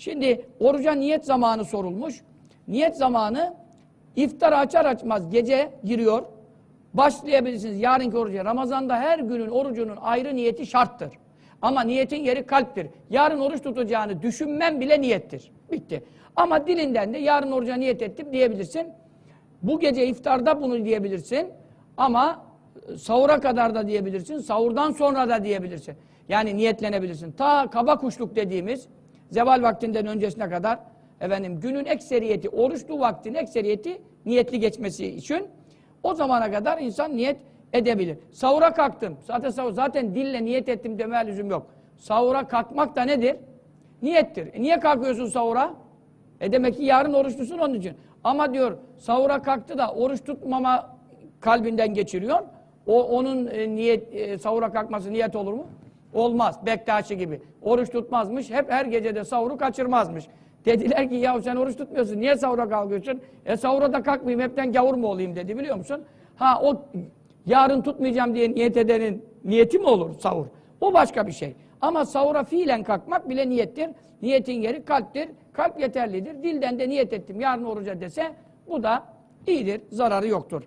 Şimdi oruca niyet zamanı sorulmuş. Niyet zamanı iftar açar açmaz gece giriyor. Başlayabilirsiniz yarınki oruca. Ramazan'da her günün orucunun ayrı niyeti şarttır. Ama niyetin yeri kalptir. Yarın oruç tutacağını düşünmen bile niyettir. Bitti. Ama dilinden de yarın oruca niyet ettim diyebilirsin. Bu gece iftarda bunu diyebilirsin. Ama e, sahura kadar da diyebilirsin. Sahurdan sonra da diyebilirsin. Yani niyetlenebilirsin. Ta kaba kuşluk dediğimiz zeval vaktinden öncesine kadar efendim günün ekseriyeti, oruçlu vaktin ekseriyeti niyetli geçmesi için o zamana kadar insan niyet edebilir. Sahura kalktım. Zaten sahur, zaten dille niyet ettim deme lüzum yok. Sahura kalkmak da nedir? Niyettir. E niye kalkıyorsun sahura? E demek ki yarın oruçlusun onun için. Ama diyor sahura kalktı da oruç tutmama kalbinden geçiriyor. O onun e, niyet e, sahura kalkması niyet olur mu? Olmaz. Bektaşi gibi. Oruç tutmazmış. Hep her gecede sahuru kaçırmazmış. Dediler ki ya sen oruç tutmuyorsun. Niye sahura kalkıyorsun? E sahura da kalkmayayım. Hepten gavur mu olayım dedi biliyor musun? Ha o yarın tutmayacağım diye niyet edenin niyeti mi olur sahur? O başka bir şey. Ama sahura fiilen kalkmak bile niyettir. Niyetin yeri kalptir. Kalp yeterlidir. Dilden de niyet ettim yarın oruca dese bu da iyidir. Zararı yoktur.